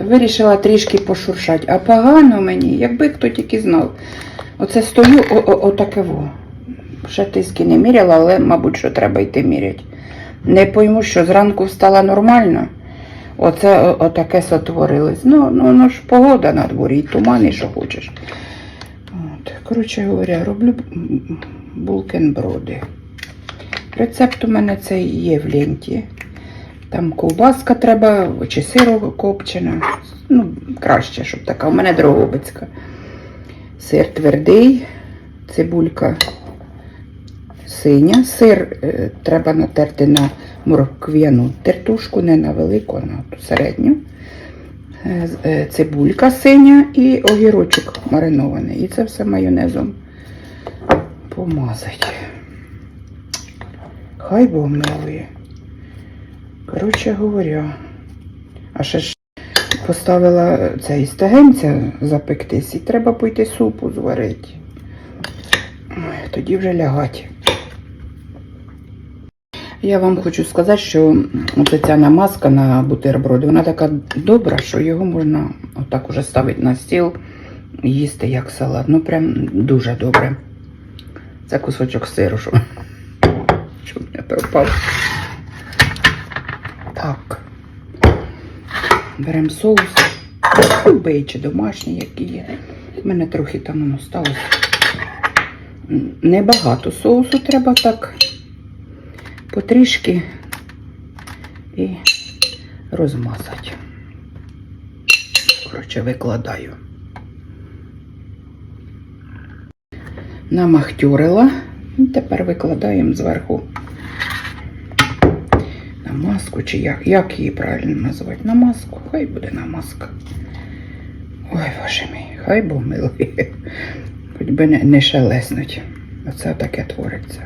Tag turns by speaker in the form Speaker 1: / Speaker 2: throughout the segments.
Speaker 1: вирішила трішки пошуршати. А погано мені, якби хто тільки знав. Оце стою, отаке во. Ще тиски не міряла, але, мабуть, що треба йти міряти. Не пойму, що зранку встала нормально. Оце отаке сотворилось. Ну, ну, ну ж погода на дворі, і туман, і що хочеш. От, коротше говоря, роблю булкенброди. Рецепт у мене цей є в ленті. Там ковбаска треба, чи сиро копчена. Ну, краще, щоб така. У мене дрогобицька. Сир твердий, цибулька синя. Сир е, треба натерти на моркв'яну тертушку, не на велику, а на середню. Е, е, Цибулька синя і огірочок маринований. І це все майонезом помазать. Хай Бог милує. Коротше говоря, а ще ж поставила цей стегенця запектись, і треба пойти супу зварити. Тоді вже лягати. Я вам хочу сказати, що оце ця намазка на бутерброди, вона така добра, що його можна отак уже ставити на стіл і їсти як салат. Ну прям дуже добре. Це кусочок сиру, що, щоб не пропав. Так. Беремо соус. Любий чи домашній, який є. У мене трохи там воно сталося. Небагато соусу треба так потрішки і розмазати. Коротше, викладаю. Намахтюрила. І тепер викладаємо зверху намазку, чи як, як її правильно називати? Намазку, хай буде намазка. Ой, боже мій, хай Бог милує. Хоч би не, не шелеснуть. Оце таке твориться.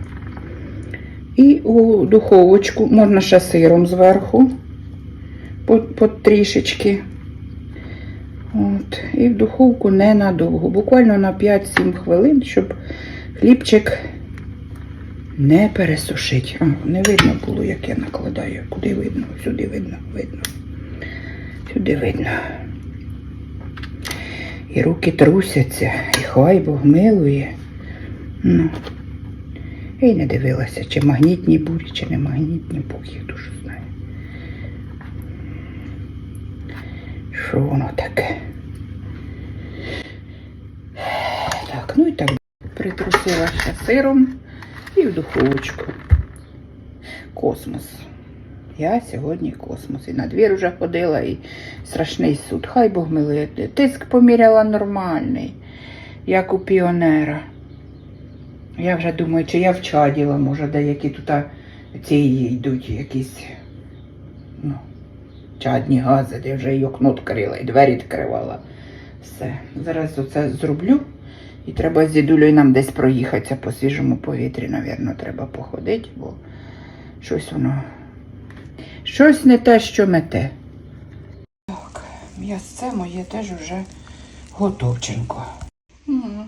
Speaker 1: І у духовочку можна ще сиром зверху, по трішечки. От. І в духовку ненадовго, буквально на 5-7 хвилин, щоб хлібчик не пересушить. А, не видно було, як я накладаю. Куди видно? Сюди видно, видно. Сюди видно. І руки трусяться, і хай Бог милує. Ну. Я не дивилася, чи магнітні бурі, чи не магнітні, Бог їх дуже знає. Що воно таке? Так, ну і так. Притрусила ще сиром і в духовочку. Космос. Я сьогодні космос. І на двір вже ходила, і страшний суд. Хай Бог милує. Тиск поміряла нормальний, як у піонера. Я вже думаю, чи я вчаділа, може, деякі тут ці йдуть якісь ну, чадні гази, де вже й окно відкрила, і двері відкривала. Все. Зараз оце зроблю. І треба з дідулею нам десь проїхатися по свіжому повітрі, напевно, треба походити, бо щось воно. Щось не те, що мете. Так, м'ясце моє теж вже готовченько. М.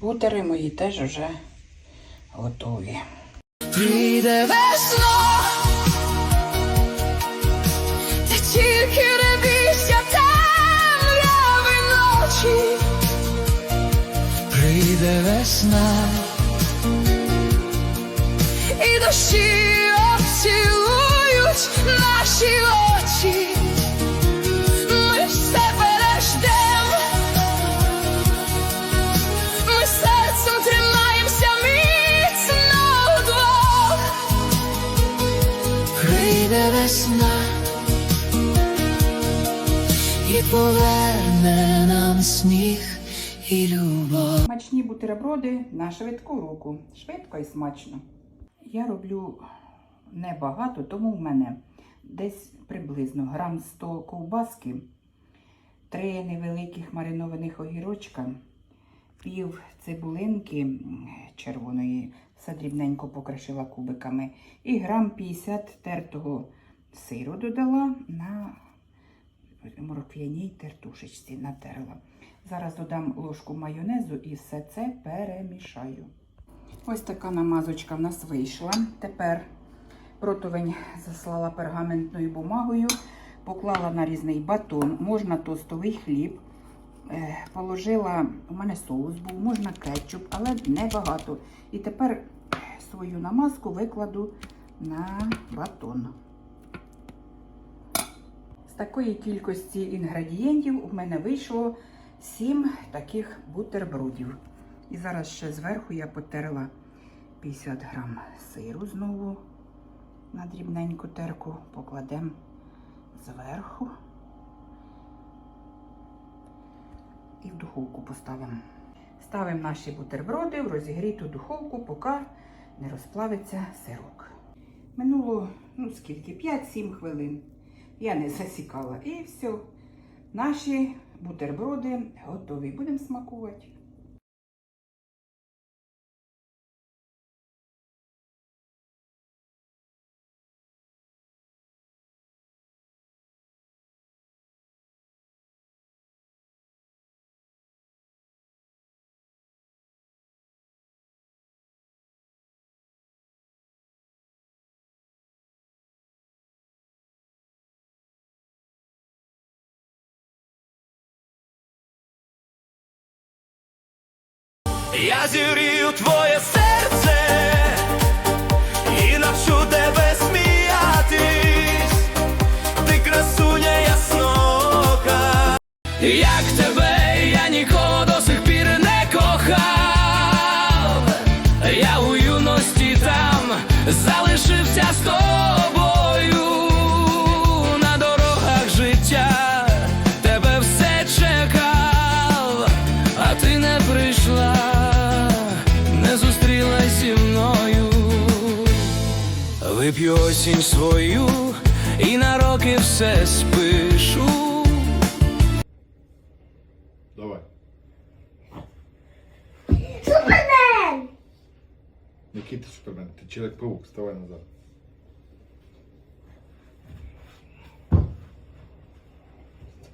Speaker 1: Бутери мої теж вже готові.
Speaker 2: Прийде весно, Прийде весна, і дощі обцілують наші очі. Ми все переждем, ми серцем тримаємося міцно вдвох. Прийде весна і поверне нам сніг і любов.
Speaker 1: Смачні бутерброди на швидку руку. Швидко і смачно. Я роблю небагато, тому в мене десь приблизно грам 100 ковбаски, три невеликих маринованих огірочка, пів цибулинки червоної, все дрібненько покришила кубиками, і грам 50 тертого сиру додала на морквяній тертушечці натерла. Зараз додам ложку майонезу і все це перемішаю. Ось така намазочка в нас вийшла. Тепер противень заслала пергаментною бумагою, поклала нарізний батон, можна тостовий хліб. Е, Положила, у мене соус був, можна кетчуп, але небагато. І тепер свою намазку викладу на батон. З такої кількості інгредієнтів у мене вийшло 7 таких бутербродів. І зараз ще зверху я потерла 50 грам сиру знову на дрібненьку терку, покладемо зверху і в духовку поставимо. Ставимо наші бутерброди в розігріту духовку, поки не розплавиться сирок. Минуло, ну скільки, 5-7 хвилин. Я не засікала. І все. Наші бутерброди готові. Будемо смакувати.
Speaker 3: Я зігрію твоє серце і навчу тебе сміятись, ти красуня яснока. Як тебе я нікого до сих пір не кохав. Я у юності там залишився з Вип'ю осінь свою і на роки все спишу.
Speaker 4: Давай.
Speaker 5: Супермен!
Speaker 4: Який ти супермен? Ти Чоловік-паук, вставай назад.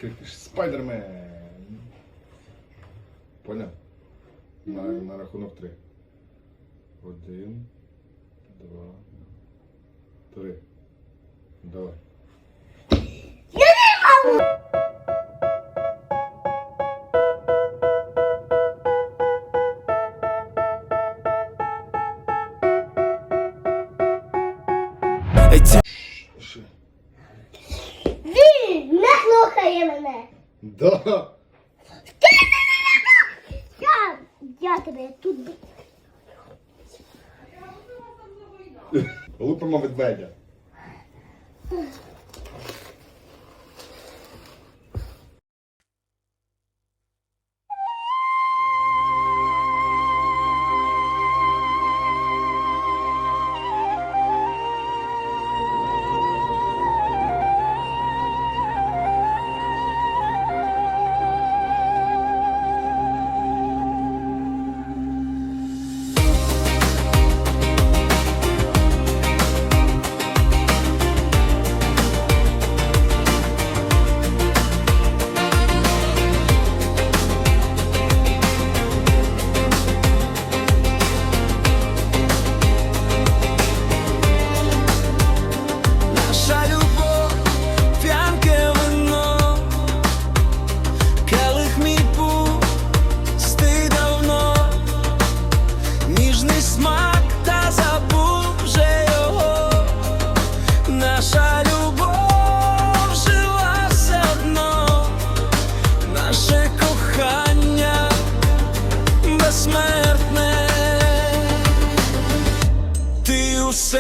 Speaker 4: Крикнеш Спайдермен. Поняв? На, на рахунок три. Один, два, три. Давай.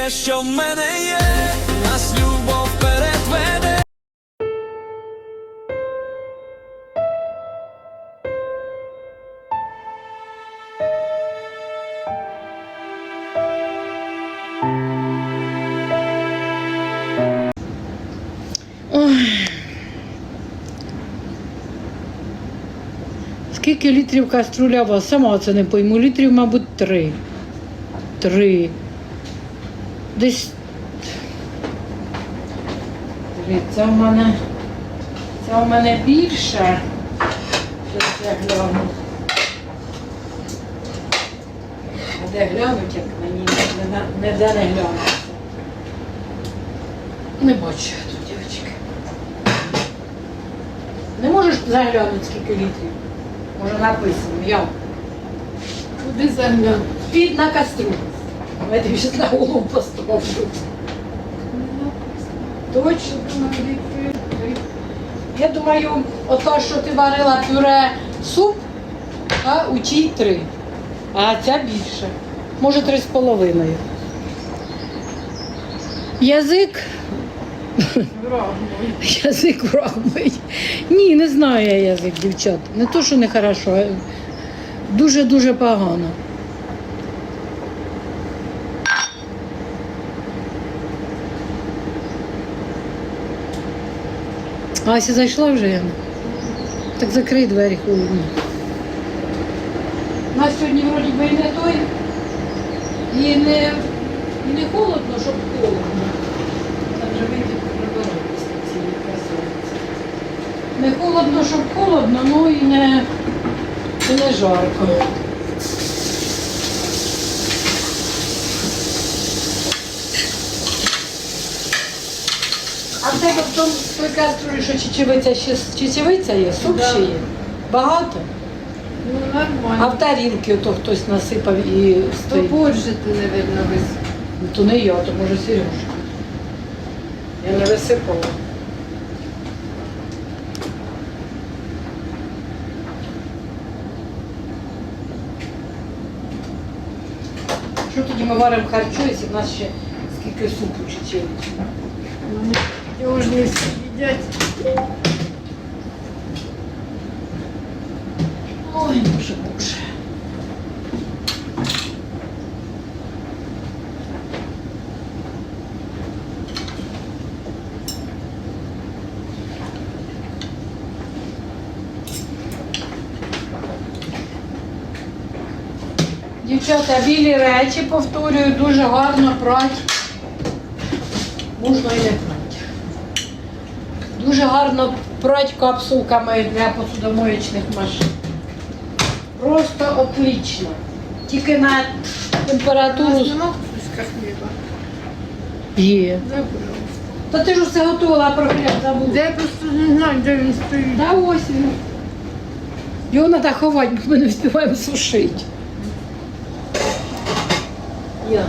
Speaker 3: Усе, що в мене є, нас любов передведе.
Speaker 6: Скільки літрів каструля? Сама це не пойму. Літрів, мабуть, три. Три. Десь. Дивіться, у мене. Це у мене більше. Щас я гляну. А де глянуть, як мені не, де не глянути. Не бачу тут, дівчатки. Не можеш заглянути, скільки літрів? Може написано, я.
Speaker 7: Куди заглянути?
Speaker 6: Під на кастрюлю. Я тобі щось на голову поставлю. Точно. Я думаю, ото, що ти варила пюре суп, а, у тій три. А ця більше. Може, три з половиною. Язик. Язик враг. Ні, не знаю я язик, дівчат. Не то, що не хорошо, а дуже-дуже погано. Ася зайшла вже Яна? Так закрий двері холодно. У нас сьогодні вроді би і не той, і не, і не холодно, щоб холодно. Там вже вийти прибиратися цієї красавиці. Не холодно, щоб холодно, ну і не, і не жарко. Тебе в тому в що чечевиця ще чечевиця є, суп
Speaker 7: Да.
Speaker 6: ще є. Багато.
Speaker 7: Ну,
Speaker 6: А
Speaker 7: нормально.
Speaker 6: в тарілки ото хтось насипав і
Speaker 7: То
Speaker 6: стоїть.
Speaker 7: позже ти, напевно, вис.
Speaker 6: Ну, То не я, то може Сережка. Я не висипала. Що тоді ми варимо харчо, якщо в нас ще скільки супу чечевичі?
Speaker 7: Його ж не їдять.
Speaker 6: Ой, боже, боже. Дівчата, білі речі, повторюю, дуже гарно прать. Можна і не прать. Дуже гарно прать капсулками для посудомоєчних машин. Просто отлично. Тільки на температуру є. Та ти ж все готувала, про хліб забула.
Speaker 7: Я просто не знаю, де він стоїть.
Speaker 6: Да ось він. Його треба ховати, ми не встигаємо сушити. Я.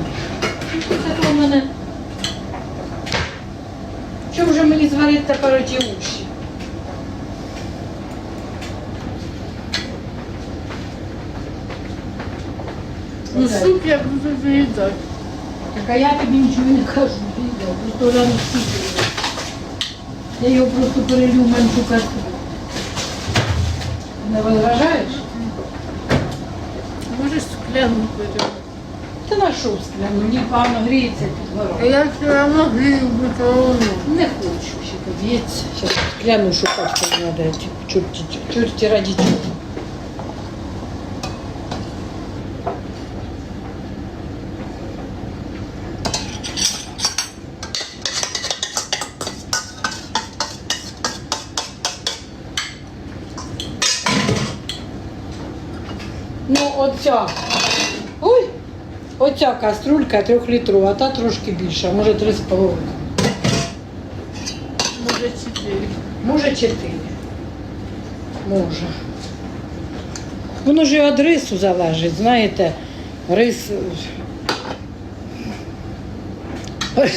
Speaker 6: Що вже мені зварити тепер оті уші?
Speaker 7: Ну,
Speaker 6: Оце.
Speaker 7: суп я буду заїдати.
Speaker 6: Так а я тобі нічого не кажу, відео, просто рано скільки. Я його просто перелю в меншу кастрюлю. Не возражаєш?
Speaker 7: Можеш скляну беремо.
Speaker 6: Ти на що скляну? Мені погано гріється під горою.
Speaker 7: я все одно грію бутилону.
Speaker 6: Не хочу ще подіється. Зараз кляну шукати, що треба. Чорті, чорті раді чого. Ну, оця. Оця каструлька трьохлітрова, а та трошки більша, може три з половиною.
Speaker 7: Може чотири.
Speaker 6: Може чотири. Може. Воно ж і від рису залежить, знаєте, рис.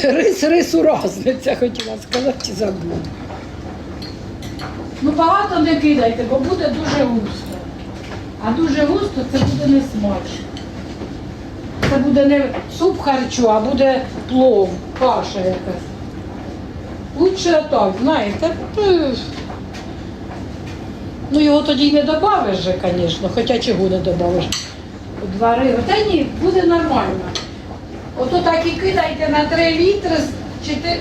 Speaker 6: Рис рису разниця, хотіла сказати, забула. Ну багато не кидайте, бо буде дуже густо. А дуже густо це буде не смачно. Це буде не суп харчу, а буде плов, каша якась. Лучше так, знаєте. Ну його тоді й не додавиш же, звісно, хоча чого не додавиш. Два риби. Та ні, буде нормально. Ото так і кидайте на 3 літри, з чотир-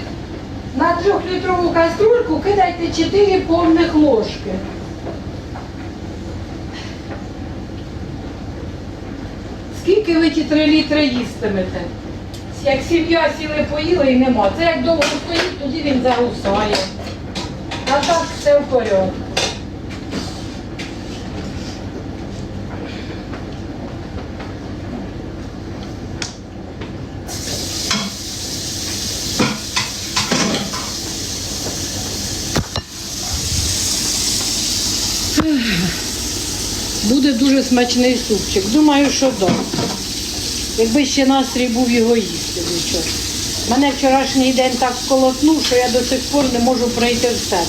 Speaker 6: на трьохлітрову каструльку кидайте 4 повних ложки. Скільки ви ті 3 літри їстимете? Як сім'я сіли поїли і нема. Це як довго стоїть, тоді він загусає. А так все в порядку. Буде дуже смачний супчик. Думаю, що так. Якби ще настрій був його їсти нічого. Мене вчорашній день так колотнув, що я до сих пор не можу прийти в себе.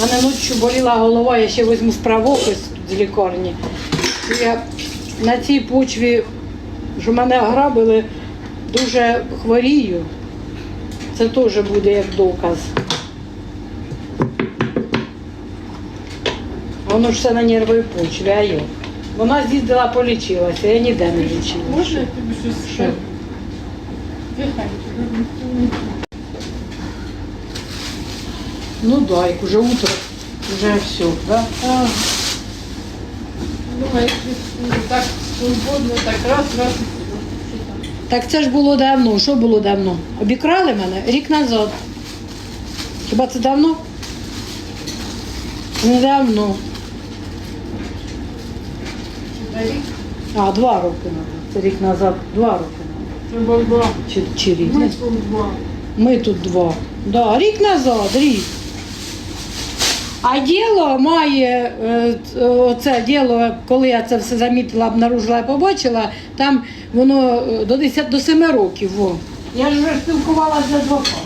Speaker 6: Мене ночі боліла голова, я ще візьму справопис з лікарні. Я на цій почві, що мене грабили, дуже хворію. Це теж буде як доказ. Воно ж все на нервовій почві, а я. Вона з'їздила, полічилася, я ніде не лічилася.
Speaker 7: Можна я тобі щось скажу?
Speaker 6: Ну да, як уже утро, вже все, да?
Speaker 7: А. Думаю, так свободно, так раз, раз.
Speaker 6: Так це ж було давно. Що було давно? Обікрали мене рік назад. Хіба це давно? Недавно.
Speaker 7: Рік?
Speaker 6: А, два роки назад. Це рік назад, два роки назад. Чи, чи рік?
Speaker 7: Ми тут два.
Speaker 6: Ми тут два. Да, рік назад, рік. А діло має, е, оце діло, коли я це все замітила, обнаружила і побачила, там воно е, до 10, до 7 років. Во. Я ж вже спілкувалася з адвокатом.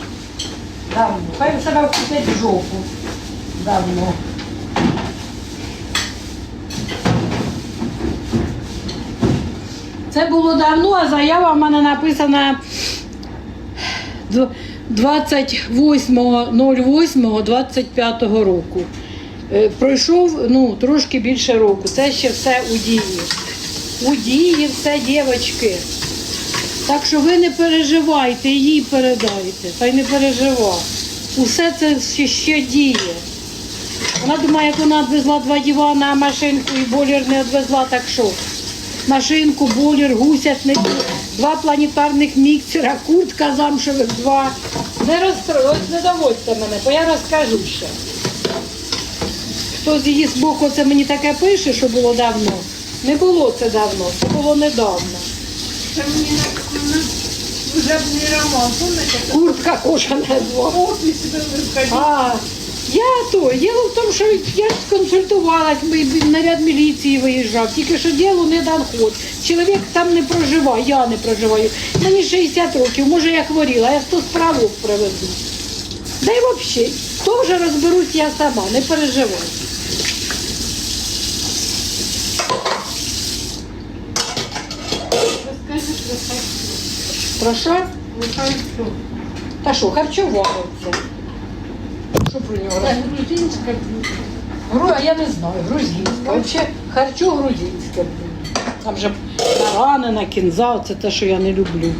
Speaker 6: Давно. Хай себе вкусить в жопу. Давно. Це було давно, а заява в мене написана 28.08.25 року. Е, Пройшов ну, трошки більше року. Це ще все у дії. У дії все, дівчатки. Так що ви не переживайте, їй передайте. Та й не переживай. Усе це ще, ще діє. Вона думає, як вона відвезла два дивана, а машинку і бойлер не відвезла, так що? Машинку, бойлер, гусятник, два планетарних міксера, куртка замшевих два. Не розстроюйтесь, не доводьте мене, бо я розкажу ще. Хто з її з боку це мені таке пише, що було давно. Не було це давно, це було недавно.
Speaker 7: Це мені служебний роман. Помните?
Speaker 6: Куртка кожана. А, я то. Діло в тому, що я ж консультувалась, наряд міліції виїжджав, тільки що діло не дан ход. Чоловік там не проживає, я не проживаю. Мені 60 років, може я хворіла, я 100 справок приведу. Да й взагалі, то вже розберусь я сама, не переживай.
Speaker 7: Нехай
Speaker 6: Про що?
Speaker 7: нехай все.
Speaker 6: Та що, харчувалося. Що про нього
Speaker 7: Так, грузинська блюдо.
Speaker 6: Гру, а я не знаю, грузинська. Взагалі харчо грузинське. Там же баранина, кінза, це те, що я не люблю.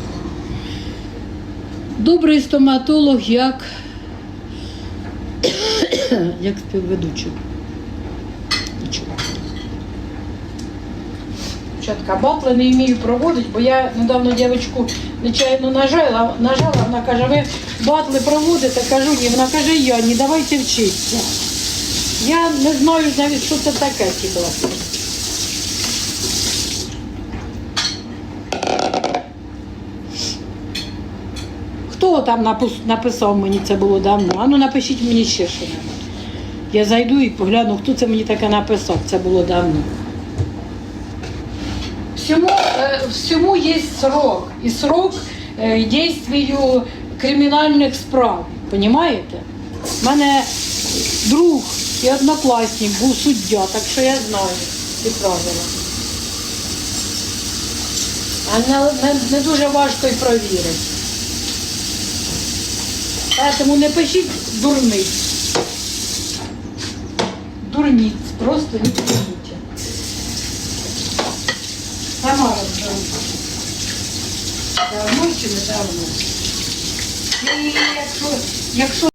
Speaker 6: Добрий стоматолог як, як співведучий. Дівчатка, не вмію проводити, бо я недавно дівчинку нечайно нажала, нажала, вона каже, ви батли проводите, кажу, ні, вона каже, я, ні, давайте вчитися. Я не знаю навіть, що це таке ті батли. Хто там написав мені це було давно? А ну напишіть мені ще що небудь. Я зайду і погляну, хто це мені таке написав. Це було давно. Всему, э, всему есть срок. И срок э, действию кримінальних справ. Понимаєте? У мене друг і однокласник був суддя, так що я знаю ці правила. А не, не, не дуже важко і провірити. Тому не пишіть дурниць. Дурниць, просто не пишіть. Розберуся. Давно чи не давно? І якщо, якщо